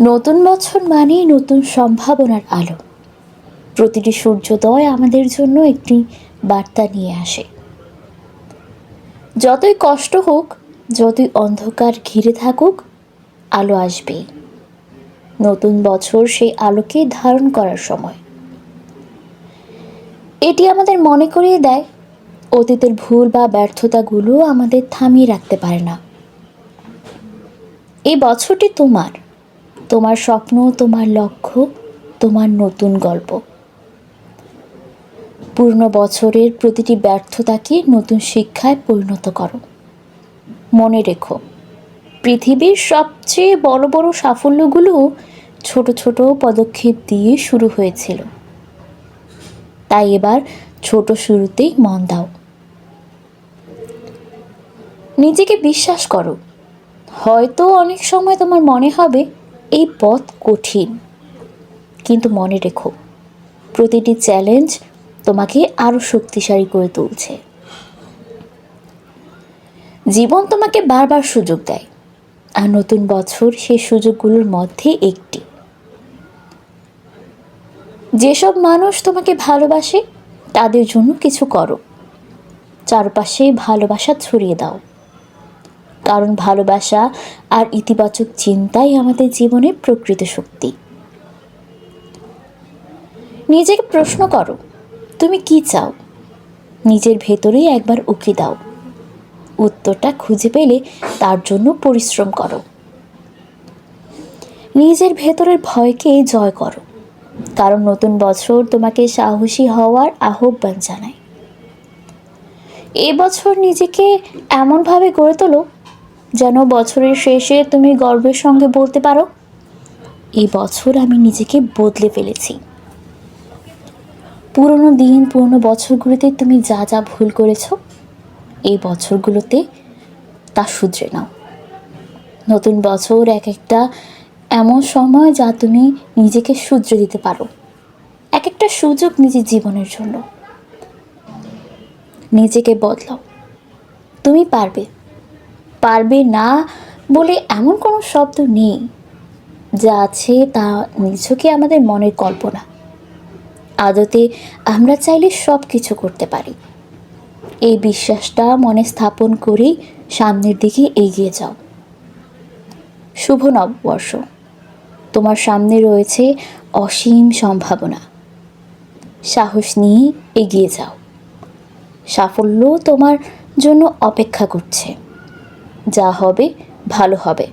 নতুন বছর মানেই নতুন সম্ভাবনার আলো। প্রতিটি সূর্যোদয় আমাদের জন্য একটি বার্তা নিয়ে আসে। যতই কষ্ট হোক, যতই অন্ধকার ঘিরে থাকুক, আলো আসবেই নতুন বছর সেই আলোকে ধারণ করার সময়। এটি আমাদের মনে করিয়ে দেয়, অতীতের ভুল বা ব্যর্থতাগুলো আমাদের থামিয়ে রাখতে পারে না। এই বছরটি তোমার। তোমার স্বপ্ন, তোমার লক্ষ্য, তোমার নতুন গল্প। পূর্ণ বছরের প্রতিটি ব্যর্থতাকে নতুন শিক্ষায় পরিণত করো। মনে রেখো, পৃথিবীর সবচেয়ে বড় বড় সাফল্যগুলো ছোট ছোট পদক্ষেপ দিয়ে শুরু হয়েছিল। তাই এবার ছোট শুরুতেই মন দাও। নিজেকে বিশ্বাস করো, হয়তো অনেক সময় তোমার মনে হবে এই পথ কঠিন। কিন্তু মনে রেখো, প্রতিটি চ্যালেঞ্জ তোমাকে আরও শক্তিশালী করে তুলছে। জীবন তোমাকে বারবার সুযোগ দেয়, আর নতুন বছর সেই সুযোগগুলোর মধ্যে একটি। যেসব মানুষ তোমাকে ভালোবাসে, তাদের জন্য কিছু করো। চারপাশে ভালোবাসা ছড়িয়ে দাও। কারণ ভালোবাসা আর ইতিবাচক চিন্তাই আমাদের জীবনের প্রকৃত শক্তি। নিজেকে প্রশ্ন করো, তুমি কি চাও? নিজের ভেতরেই একবার উকি দাও। উত্তরটা খুঁজে পেলে তার জন্য পরিশ্রম করো। নিজের ভেতরের ভয়কে জয় করো। কারণ নতুন বছর তোমাকে সাহসী হওয়ার আহ্বান জানায়। এবছর নিজেকে এমনভাবে গড়ে তোলো যেন বছরের শেষে তুমি গর্বের সঙ্গে বলতে পারো, এই বছর আমি নিজেকে বদলে ফেলেছি। পুরনো দিন, পুরনো বছরগুলোতে তুমি যা যা ভুল করেছ, এই বছরগুলোতে তা শুধরে নাও। নতুন বছর এক একটা এমন সময় যা তুমি নিজেকে শুধরে দিতে পারো, এক একটা সুযোগ নিজের জীবনের জন্য। নিজেকে বদলাও। তুমি পারবে। পারবে না বলে এমন কোনো শব্দ নেই। যা আছে তা নিছকে আমাদের মনের কল্পনা। আদতে আমরা চাইলে সব কিছু করতে পারি। এই বিশ্বাসটা মনে স্থাপন করেই সামনের দিকে এগিয়ে যাও। শুভ নববর্ষ। তোমার সামনে রয়েছে অসীম সম্ভাবনা। সাহস নিয়ে এগিয়ে যাও। সাফল্য তোমার জন্য অপেক্ষা করছে। যা হবে ভালো হবে।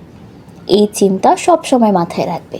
এই চিন্তা সবসময় মাথায় রাখবে।